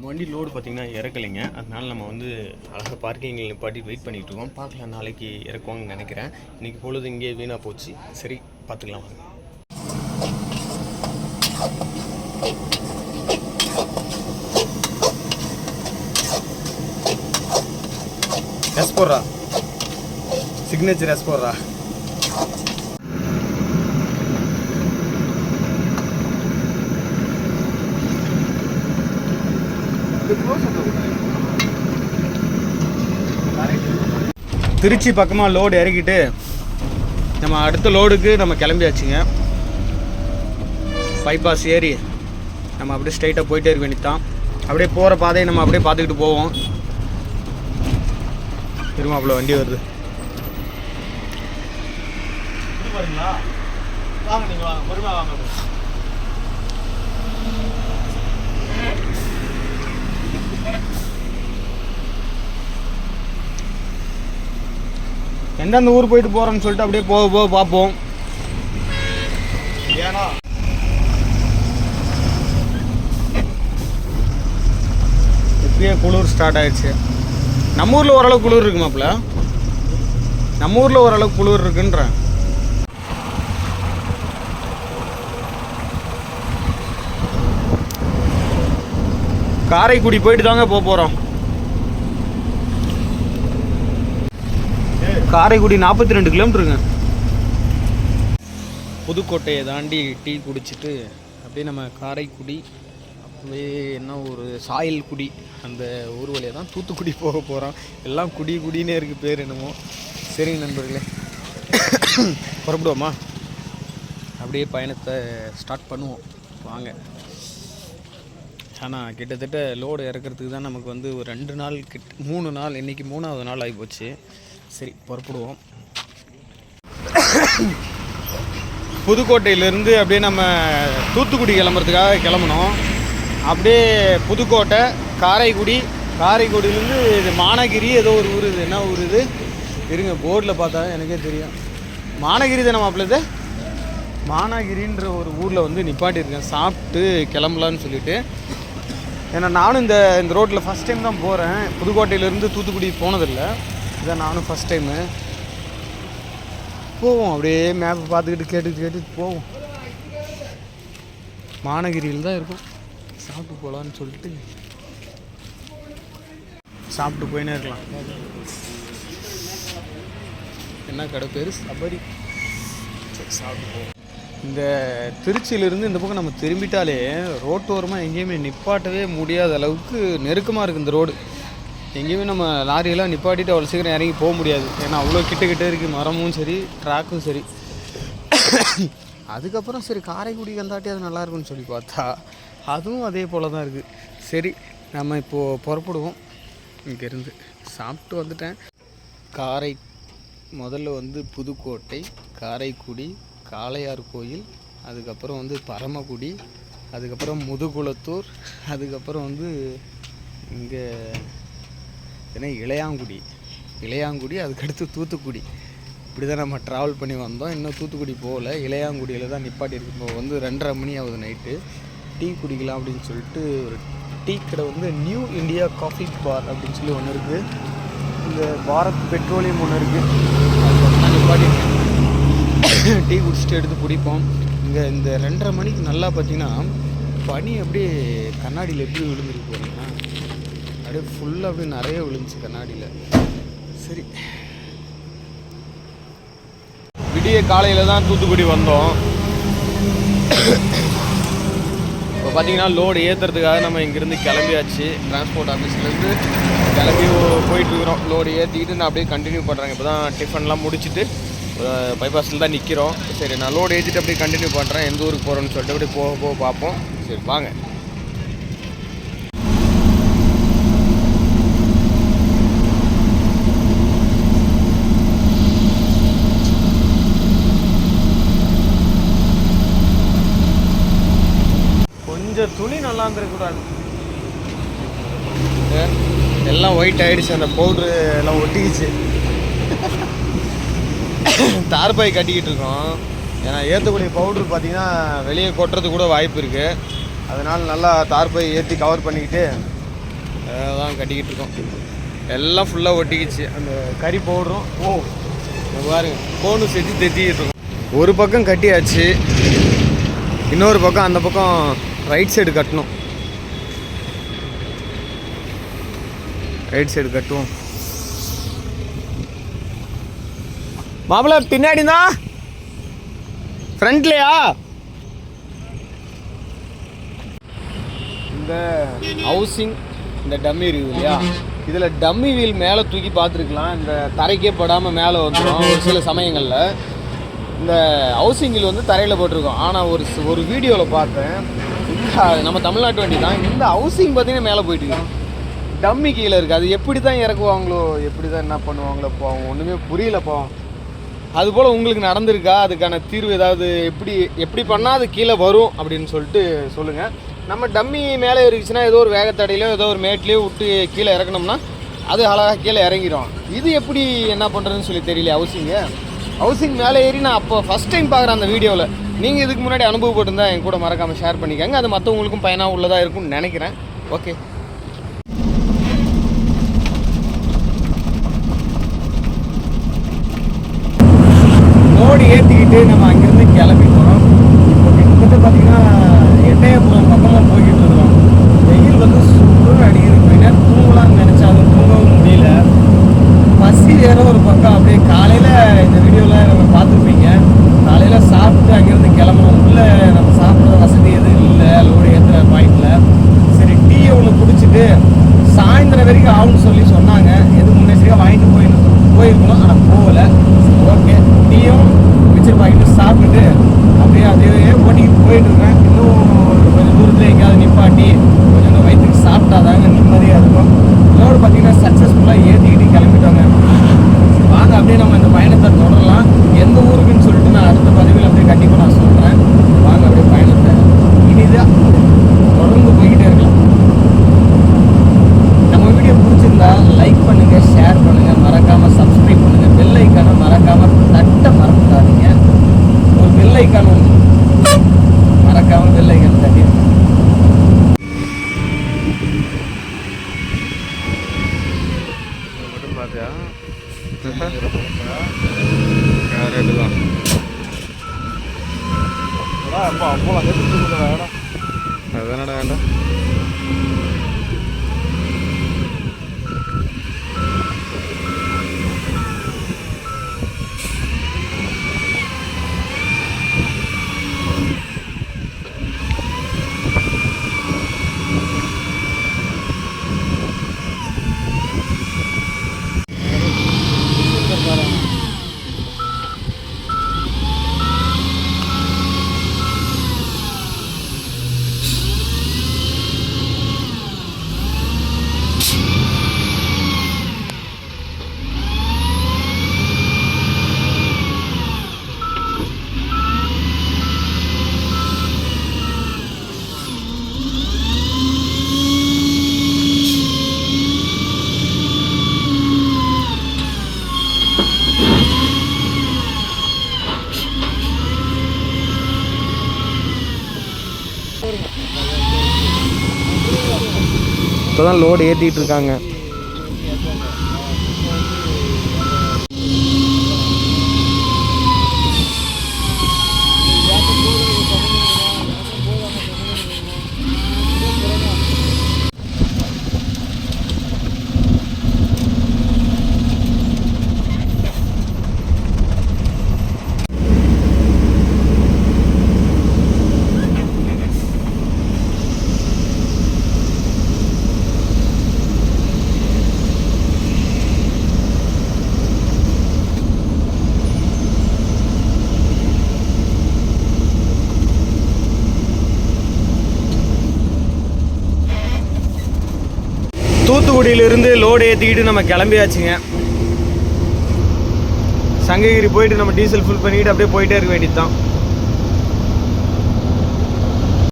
நம்ம வண்டி லோடு பார்த்திங்கன்னா இறக்கலைங்க. அதனால் நம்ம வந்து அழகாக பார்க்கிங்கில் நிப்பாட்டி வெயிட் பண்ணிகிட்டு இருக்கோம். பார்க்கலாம் நாளைக்கு இறக்குவாங்கன்னு நினைக்கிறேன். இன்றைக்கி பொழுது இங்கே வீணாக போச்சு. சரி பார்த்துக்கலாம் வாங்க. எஸ் போடுறா. சிக்னேச்சர் எஸ் போடுறா. திருச்சி பக்கமாக லோடு இறக்கிட்டு நம்ம அடுத்த லோடுக்கு நம்ம கிளம்பியாச்சுங்க. பைபாஸ் ஏறி நம்ம அப்படியே ஸ்ட்ரைட்டாக போயிட்டே இருக்க வேண்டியதான் அப்படியே போகிற பாதையை நம்ம அப்படியே பார்த்துக்கிட்டு போவோம். திரும்ப அவ்வளோ வண்டி வருது. வாங்க நீங்கள் வாங்க. பொறுமையாக வாங்க. எந்தெந்த ஊர் போயிட்டு போகிறோம்னு சொல்லிட்டு அப்படியே போக போக பார்ப்போம். ஏன்னா இப்பயே குளிர் ஸ்டார்ட் ஆயிடுச்சு. நம்ம ஊரில் ஓரளவு குளிர் இருக்கு மாப்பிள்ள. நம்ம ஊரில் ஓரளவு குளிர் இருக்குன்றேன் காரைக்குடி போயிட்டு தாங்க போக போகிறோம் காரைக்குடி நாற்பத்தி ரெண்டு கிலோமீட்டருங்க. புதுக்கோட்டையை தாண்டி டீ குடிச்சிட்டு அப்படியே நம்ம காரைக்குடி அப்படியே என்ன ஒரு சாயல் குடி அந்த ஊர் வழியாக தான் தூத்துக்குடி போக போகிறோம் எல்லாம் குடி குடினே இருக்குது பேர் என்னமோ. சரிங்க நண்பர்களே புறப்படுவோமா? அப்படியே பயணத்தை ஸ்டார்ட் பண்ணுவோம். வாங்க. ஆனால் கிட்டத்தட்ட லோடு இறக்கிறதுக்கு தான் நமக்கு வந்து ஒரு ரெண்டு நாள் கிட்ட மூணு நாள் இன்றைக்கி மூணாவது நாள் ஆகிப்போச்சு சரி புறப்படுவோம். புதுக்கோட்டையிலேருந்து அப்படியே நம்ம தூத்துக்குடி கிளம்புறதுக்காக கிளம்புனோம். அப்படியே புதுக்கோட்டை காரைக்குடி காரைக்குடியிலேருந்து இது மானகிரி ஏதோ ஒரு ஊர் இது என்ன ஊர் இது? இருங்க போர்டில் பார்த்தா எனக்கே தெரியும். மானகிரி தானே மாப்பிள்ள மானகிரின்ற ஒரு ஊரில் வந்து நிப்பாட்டியிருக்கேன். சாப்பிட்டு கிளம்பலான்னு சொல்லிட்டு. ஏன்னா நானும் இந்த இந்த ரோட்டில் ஃபஸ்ட் டைம் தான் போகிறேன் புதுக்கோட்டையிலேருந்து தூத்துக்குடி போனதில்லை. இதான் நானும் ஃபஸ்ட் டைமு போவோம் அப்படியே மேப்பை பார்த்துக்கிட்டு கேட்டுட்டு கேட்டுட்டு போவோம். மானகிரியில் தான் இருக்கும். சாப்பிட்டு போகலான்னு சொல்லிட்டு. சாப்பிட்டு போயினே இருக்கலாம். என்ன கடை பேர்? சபரி. சரி சாப்பிட்டு போவோம். இந்த திருச்சியிலிருந்து இந்த பக்கம் நம்ம திரும்பிட்டாலே ரோட்டோரமாக எங்கேயுமே நிப்பாட்டவே முடியாத அளவுக்கு நெருக்கமாக இருக்குது இந்த ரோடு. எங்கேயுமே நம்ம லாரியெல்லாம் நிப்பாட்டிட்டு அவ்வளோ சீக்கிரம் இறங்கி போக முடியாது. ஏன்னா அவ்வளோ கிட்ட கிட்ட இருக்குது மரமும் சரி ட்ராக்கும் சரி. அதுக்கப்புறம் சரி காரைக்குடி வந்தாட்டி அது நல்லாயிருக்குன்னு சொல்லி பார்த்தா அதுவும் அதே போல் தான் இருக்குது சரி நம்ம இப்போது புறப்படுவோம். இங்கேருந்து சாப்பிட்டு வந்துட்டேன். காரை முதல்ல வந்து புதுக்கோட்டை காரைக்குடி காளையார் கோயில் அதுக்கப்புறம் வந்து பரமக்குடி அதுக்கப்புறம் முதுகுளத்தூர் அதுக்கப்புறம் வந்து இங்கே ஏன்னா இளையாங்குடி. இளையாங்குடி அதுக்கடுத்து தூத்துக்குடி. இப்படி தான் நம்ம ட்ராவல் பண்ணி வந்தோம். இன்னும் தூத்துக்குடி போகல. இளையாங்குடியில் தான் நிப்பாட்டி இப்போ வந்து ரெண்டரை மணி ஆகுது நைட்டு டீ குடிக்கலாம் அப்படின்னு சொல்லிட்டு ஒரு டீ கடை வந்து நியூ இந்தியா காஃபி பார் அப்படின்னு சொல்லி ஒன்று இருக்குது இந்த பாரத் பெட்ரோலியம் ஒன்று இருக்குது நிப்பாட்டி டீ குடிச்சிட்டு எடுத்து குடிப்போம். இங்கே இந்த ரெண்டரை மணிக்கு நல்லா பார்த்தீங்கன்னா பனி அப்படியே கண்ணாடியில் எப்படி விழுந்துருக்கு அப்படியே ஃபுல்லாக அப்படியே நிறைய விழுந்துச்சு கண்ணாடியில். சரி. விடிய காலையில் தான் தூத்துக்குடி வந்தோம். இப்போ பார்த்தீங்கன்னா லோடு ஏற்றுறதுக்காக நம்ம இங்கேருந்து கிளம்பியாச்சு. டிரான்ஸ்போர்ட் ஆஃபீஸ்லேருந்து கிளம்பி போயிட்டுருக்குறோம் லோடு ஏற்றிக்கிட்டு நான் அப்படியே கண்டினியூ பண்ணுறேன் இப்போ தான் டிஃபன்லாம் முடிச்சுட்டு பைபாஸில் தான் நிற்கிறோம் சரி நான் லோடு ஏற்றிட்டு அப்படியே கண்டினியூ பண்ணுறேன் எந்த ஊருக்கு போகிறோன்னு சொல்லிட்டு அப்படியே போக போக பார்ப்போம். சரி வாங்க. துணி எல்லாம் ஒயிட் ஆயிடுச்சு அந்த பவுட்ரு எல்லாம் ஒட்டிக்கிச்சு. தார்பாய் கட்டிக்கிட்டு இருக்கோம். ஏன்னா ஏற்றக்கூடிய பவுட்ரு பார்த்தீங்கன்னா வெளியே கொட்டுறது கூட வாய்ப்பு இருக்குது அதனால் நல்லா தார்பாய் ஏற்றி கவர் பண்ணிக்கிட்டு அதான் கட்டிக்கிட்டு இருக்கோம். எல்லாம் ஃபுல்லாக ஒட்டிக்கிச்சு. அந்த கறி பவுடரும் ஓ பாருங்க கோனு செஞ்சு தெத்திக்கிட்டு இருக்கோம். ஒரு பக்கம் கட்டியாச்சு. இன்னொரு பக்கம் அந்த பக்கம் ரைட் சைடு கட்டணும். ரைட் சைடு கட்டுவோம். மாப்பிள்ள பின்னாடி தான் ஃப்ரண்ட்லையா இந்த ஹவுசிங் இந்த டம்மி இருக்குது இல்லையா? இதில் டம்மி வீல் மேலே தூக்கி பார்த்துருக்கலாம். இந்த தரைக்கே படாமல் மேலே வந்துடும் ஒரு சில சமயங்களில். இந்த ஹவுசிங் வீல் வந்து தரையில் போட்டிருக்கோம். ஆனால் ஒரு ஒரு வீடியோவில் பார்த்தேன். இந்த நம்ம தமிழ்நாட்டு வண்டி தான் இந்த ஹவுசிங் பார்த்தீங்கன்னா மேலே போயிட்டு டம்மி கீழே இருக்குது அது எப்படி தான் இறக்குவாங்களோ எப்படி தான் என்ன பண்ணுவாங்களோ இப்போ ஒன்றுமே புரியலப்பா அதுபோல் உங்களுக்கு நடந்திருக்கா? அதுக்கான தீர்வு ஏதாவது எப்படி எப்படி பண்ணால் அது கீழே வரும் அப்படின்னு சொல்லிட்டு சொல்லுங்கள் நம்ம டம்மி மேலே இருந்துச்சுன்னா ஏதோ ஒரு வேகத்தடையிலோ ஏதோ ஒரு மேட்லேயோ விட்டு கீழே இறக்கணும்னா அது அழகாக கீழே இறங்கிடும். இது எப்படி என்ன பண்ணுறதுன்னு சொல்லி தெரியல ஹவுசிங்கு ஹவுசிங் மேலே ஏறி நான் அப்போ ஃபஸ்ட் டைம் பார்க்குறேன் அந்த வீடியோவில். நீங்கள் இதுக்கு முன்னாடி அனுபவப்பட்டிருந்தா என் கூட மறக்காமல் ஷேர் பண்ணிக்கோங்க. அது மற்றவங்களுக்கும் பயனாக உள்ளதாக இருக்கும்னு நினைக்கிறேன். ஓகே மோடி ஏற்றிக்கிட்டு நம்ம அங்கேருந்து கிளம்பிட்டோம் இப்போ கிட்டத்தட்ட பார்த்தீங்கன்னா எட்டயபுரம் பக்கமாக போய்கிட்டு இருக்கோம். வெயில் வந்து சுடுன்னு அடிக்கிறது கொஞ்ச நேரம் தூங்கலாம்னு நினச்சாலும் தூங்கவும் முடியல. பசி வேற ஒரு பக்கம். அப்படியே காலையில் இந்த வீடியோவில் நம்ம பார்த்துருப்பீங்க. காலையில் சாப்பிட்டு அங்கேருந்து கிளம்பணும் உள்ள ക്യാരറ്റ് അതാണ് വേണ്ട இப்போ தான் லோடு ஏற்றிட்டு இருக்காங்க. தூத்துக்குடியிலிருந்து லோடு ஏற்றிக்கிட்டு நம்ம கிளம்பியாச்சுங்க. சங்ககிரி போயிட்டு நம்ம டீசல் ஃபுல் பண்ணிக்கிட்டு அப்படியே போயிட்டே இருக்க வேண்டியது தான்